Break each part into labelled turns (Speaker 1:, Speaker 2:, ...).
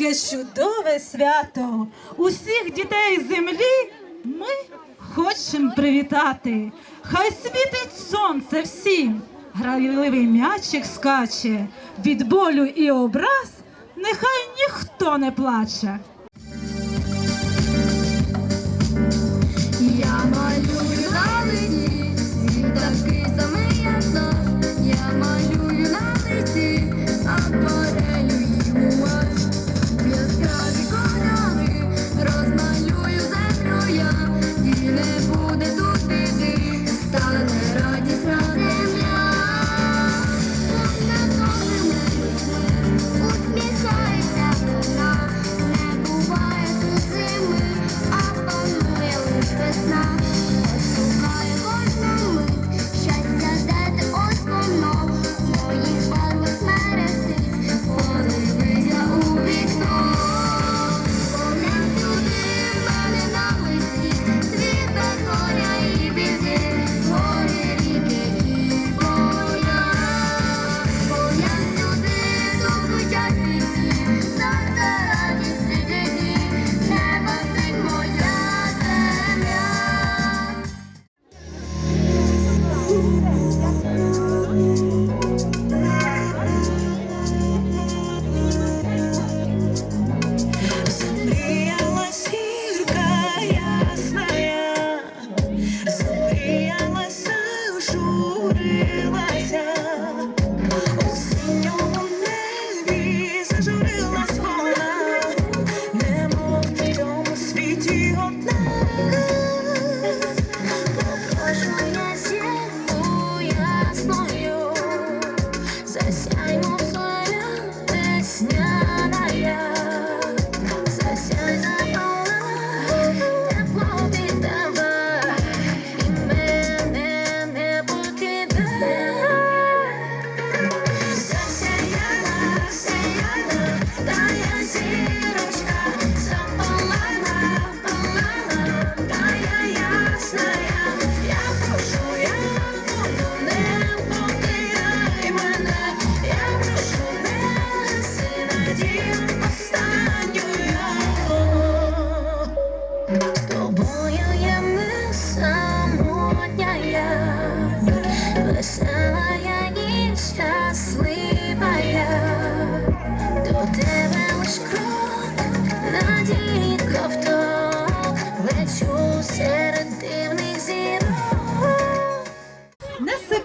Speaker 1: Яке чудове свято! Усіх дітей землі ми хочемо привітати. Хай світить сонце всім, грайливий м'ячик скаче, від болю і образ нехай ніхто не плаче.
Speaker 2: Я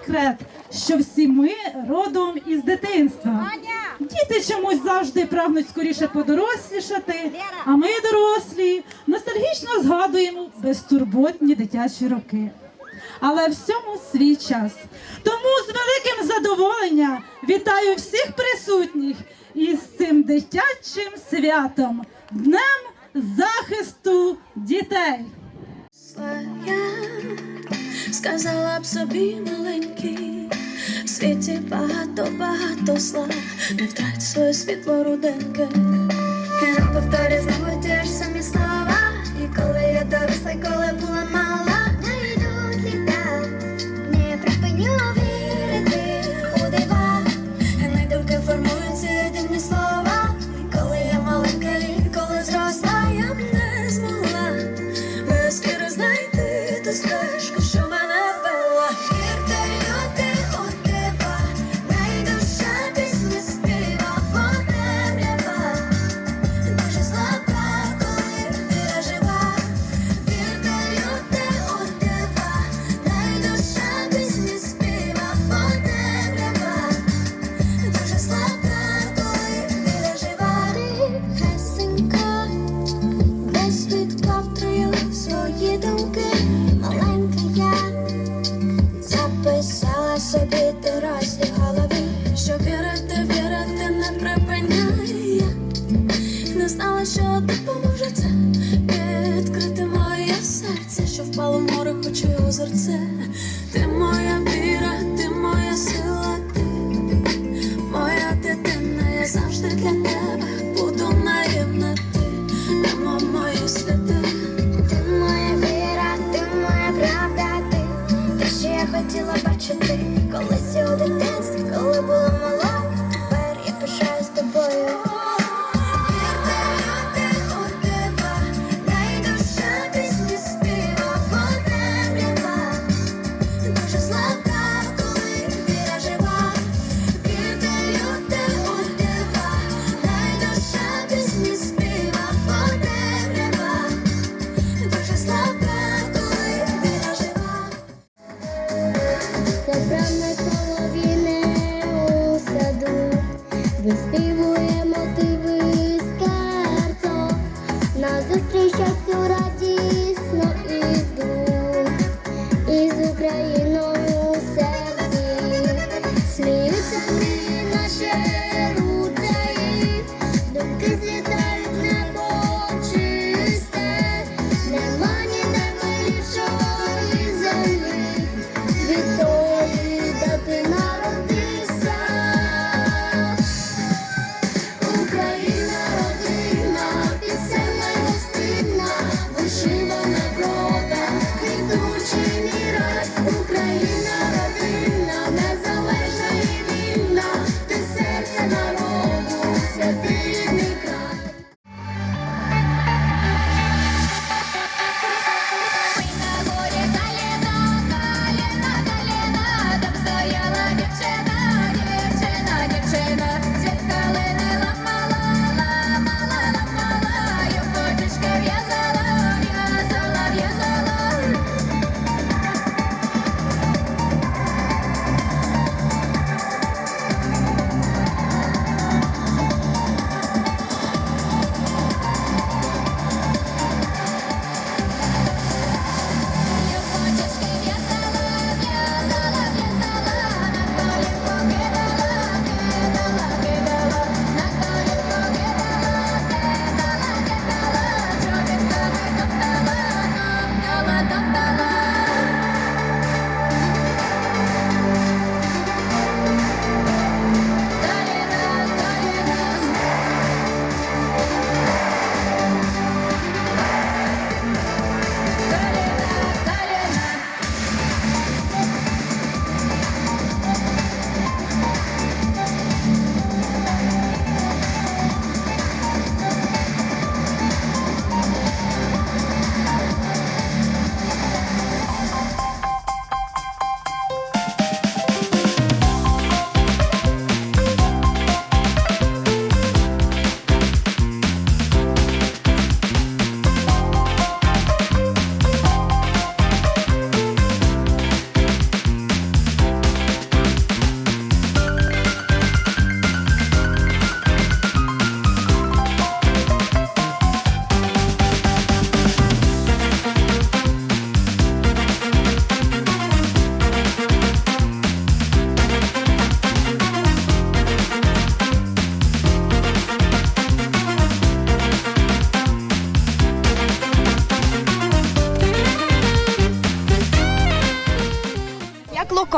Speaker 1: секрет, що всі ми родом із дитинства. Діти чомусь завжди прагнуть скоріше подорослішати, а ми, дорослі, ностальгічно згадуємо безтурботні дитячі роки. Але всьому свій час. Тому з великим задоволенням вітаю всіх присутніх із цим дитячим святом, днем захисту дітей
Speaker 3: сказала б собі маленький, в світі багато, багато зла, не втрать своє світло руденьке.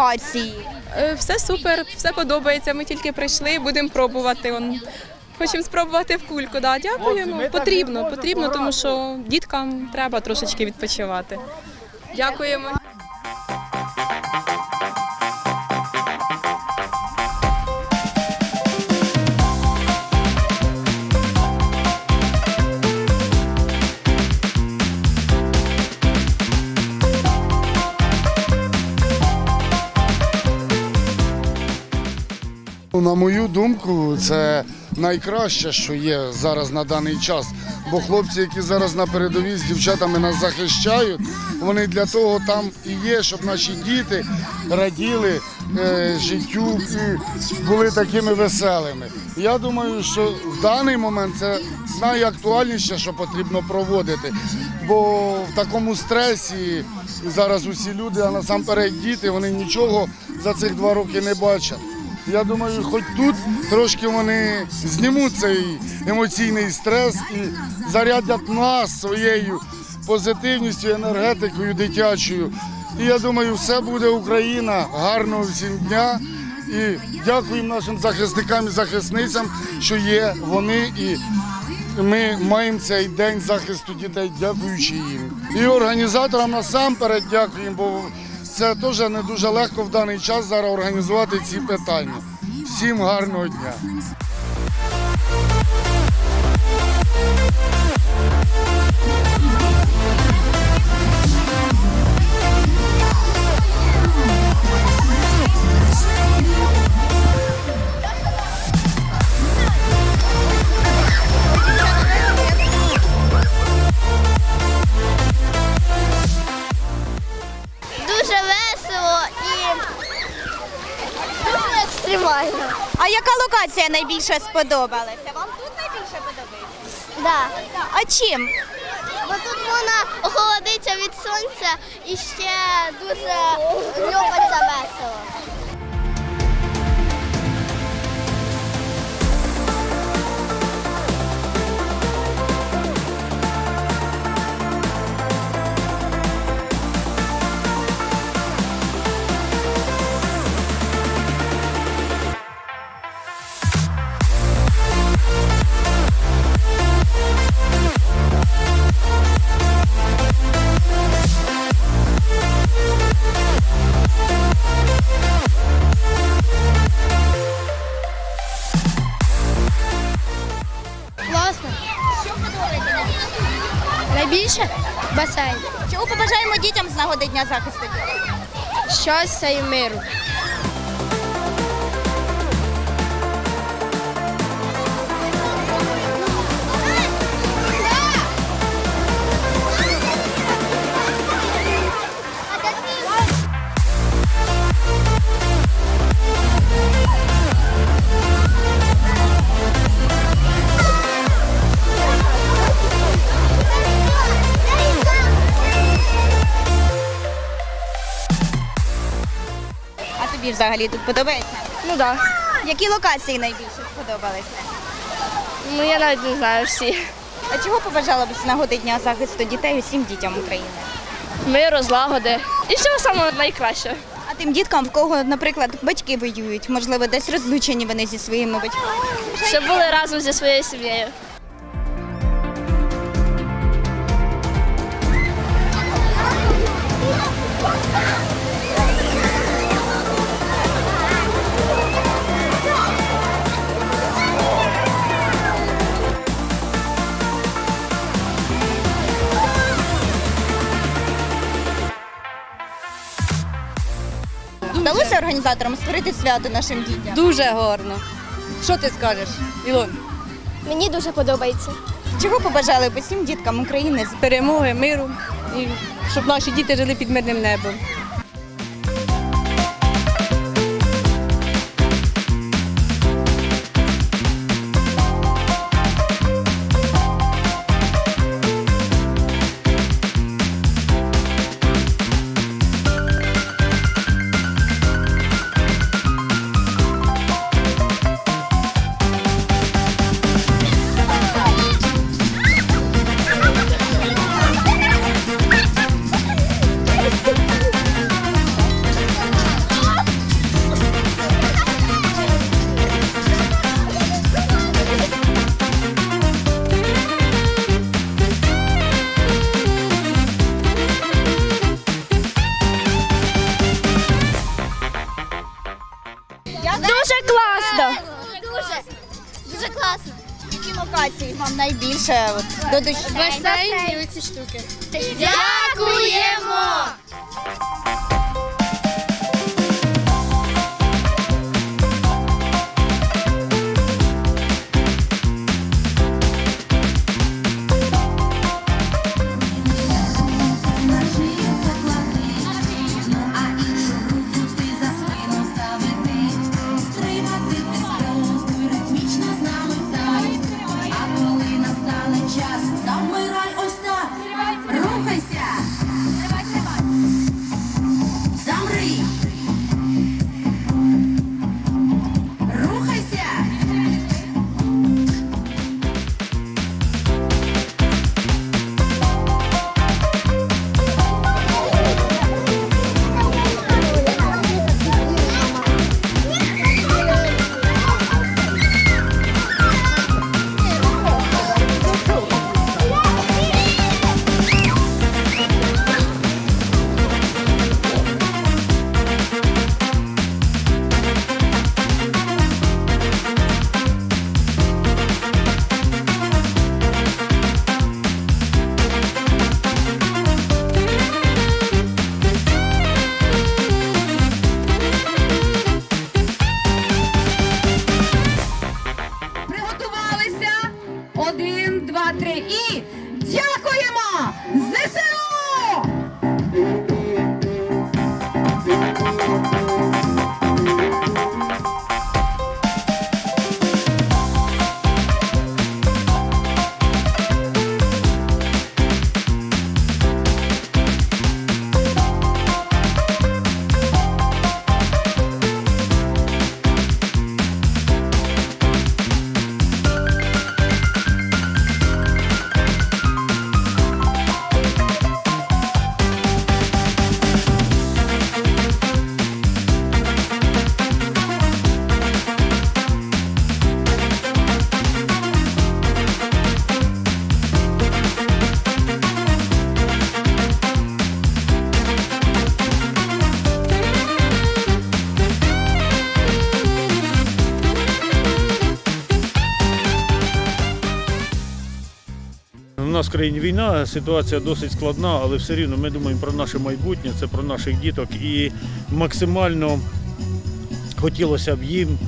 Speaker 4: Локації?
Speaker 5: Е, Все супер, все подобається. Ми тільки прийшли, будемо пробувати. Хочемо спробувати в кульку. Да, дякуємо. Потрібно, потрібно, тому що діткам треба трошечки відпочивати. Дякуємо.
Speaker 6: На мою думку, це найкраще, що є зараз на даний час. Бо хлопці, які зараз на передовій з дівчатами нас захищають, вони для того там і є, щоб наші діти раділи е, життю і були такими веселими. Я думаю, що в даний момент це найактуальніше, що потрібно проводити. Бо в такому стресі зараз усі люди, а насамперед діти, вони нічого за цих два роки не бачать. Я думаю, хоч тут трошки вони знімуть цей емоційний стрес і зарядять нас своєю позитивністю, енергетикою дитячою. І я думаю, все буде Україна. Гарного всім дня. І дякуємо нашим захисникам і захисницям, що є вони і ми маємо цей день захисту дітей, дякуючи їм. І організаторам насамперед дякуємо, бо це теж не дуже легко в даний час зараз організувати ці питання. Всім гарного дня.
Speaker 4: Найбільше сподобалася? Вам тут найбільше подобається?
Speaker 7: Да.
Speaker 4: А чим?
Speaker 7: Бо тут можна охолодитися від сонця і ще дуже любиться весело.
Speaker 4: Дня захисту дітей?
Speaker 7: Щастя і миру.
Speaker 4: Взагалі тут подобається?
Speaker 8: Ну так.
Speaker 4: Які локації найбільше сподобалися?
Speaker 8: Ну я навіть не знаю всі.
Speaker 4: А чого побажала б з нагоди Дня захисту дітей усім дітям України?
Speaker 8: Миру, злагоди. І всього самого найкраще.
Speaker 4: А тим діткам, в кого, наприклад, батьки воюють, можливо, десь розлучені вони зі своїми батьками.
Speaker 8: Щоб були разом зі своєю сім'єю.
Speaker 4: Організаторам створити свято нашим дітям?
Speaker 9: Дуже гарно. Що ти скажеш, Ілон?
Speaker 7: Мені дуже подобається.
Speaker 4: Чого побажали б усім діткам України? з-
Speaker 9: Перемоги, миру і щоб наші діти жили під мирним небом.
Speaker 4: Найбільше от, до душі?
Speaker 7: Басейн і оці штуки. Дякуємо!
Speaker 10: Нас в країні війна, ситуація досить складна, але все рівно ми думаємо про наше майбутнє, це про наших діток. І максимально хотілося б їм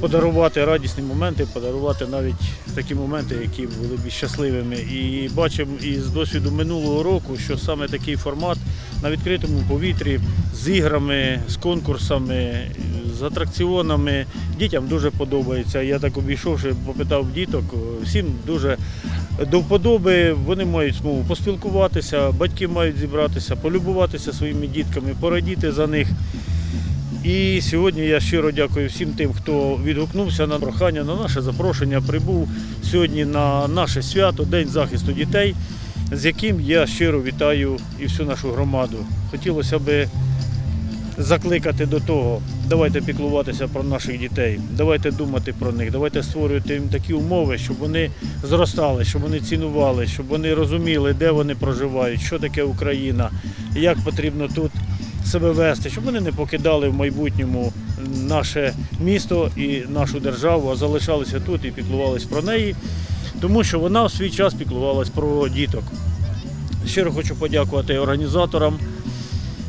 Speaker 10: подарувати радісні моменти, подарувати навіть такі моменти, які були б щасливими. І бачимо із досвіду минулого року, що саме такий формат на відкритому повітрі з іграми, з конкурсами, з атракціонами дітям дуже подобається. Я так обійшовши, попитав діток, всім дуже до вподоби. Вони мають змогу поспілкуватися, батьки мають зібратися, полюбуватися своїми дітками, порадіти за них. І сьогодні я щиро дякую всім тим, хто відгукнувся на прохання, на наше запрошення, прибув сьогодні на наше свято, День захисту дітей, з яким я щиро вітаю і всю нашу громаду. Хотілося би закликати до того, давайте піклуватися про наших дітей, давайте думати про них, давайте створювати їм такі умови, щоб вони зростали, щоб вони цінували, щоб вони розуміли, де вони проживають, що таке Україна, як потрібно тут себе вести, щоб вони не покидали в майбутньому наше місто і нашу державу, а залишалися тут і піклувалися про неї, тому що вона в свій час піклувалась про діток. Щиро хочу подякувати організаторам,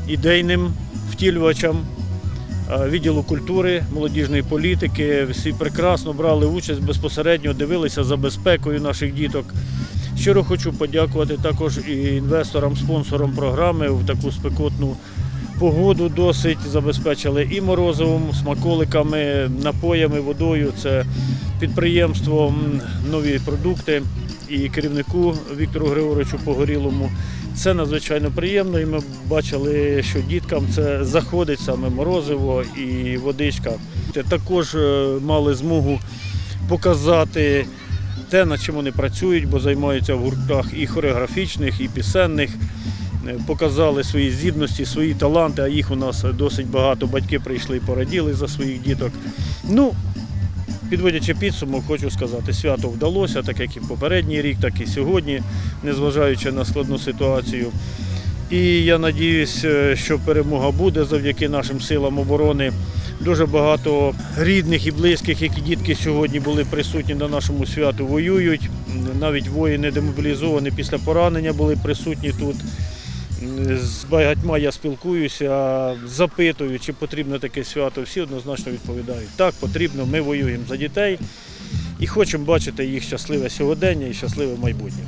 Speaker 10: ідейним втілювачам відділу культури, молодіжної політики. Всі прекрасно брали участь безпосередньо, дивилися за безпекою наших діток. Щиро хочу подякувати також і інвесторам, спонсорам програми в таку спекотну погоду досить забезпечили і морозивом, смаколиками, напоями, водою. Це підприємство нові продукти і керівнику Віктору Григоровичу Погорілому. Це надзвичайно приємно, і ми бачили, що діткам це заходить саме морозиво і водичка. Також е, мали змогу показати те, над чим вони працюють, бо займаються в гуртах і хореографічних, і пісенних. Е, Показали свої здібності, свої таланти, а їх у нас досить багато. Батьки прийшли і пораділи за своїх діток. Ну, підводячи підсумок, хочу сказати, свято вдалося, так як і попередній рік, так і сьогодні, незважаючи на складну ситуацію. І я надіюсь, що перемога буде завдяки нашим силам оборони. Дуже багато рідних і близьких, які дітки сьогодні були присутні на нашому святу, воюють. Навіть воїни демобілізовані після поранення були присутні тут. З багатьма я спілкуюся, запитую, чи потрібно таке свято. Всі однозначно відповідають. Так, потрібно, ми воюємо за дітей і хочемо бачити їх щасливе сьогодення і щасливе майбутнє.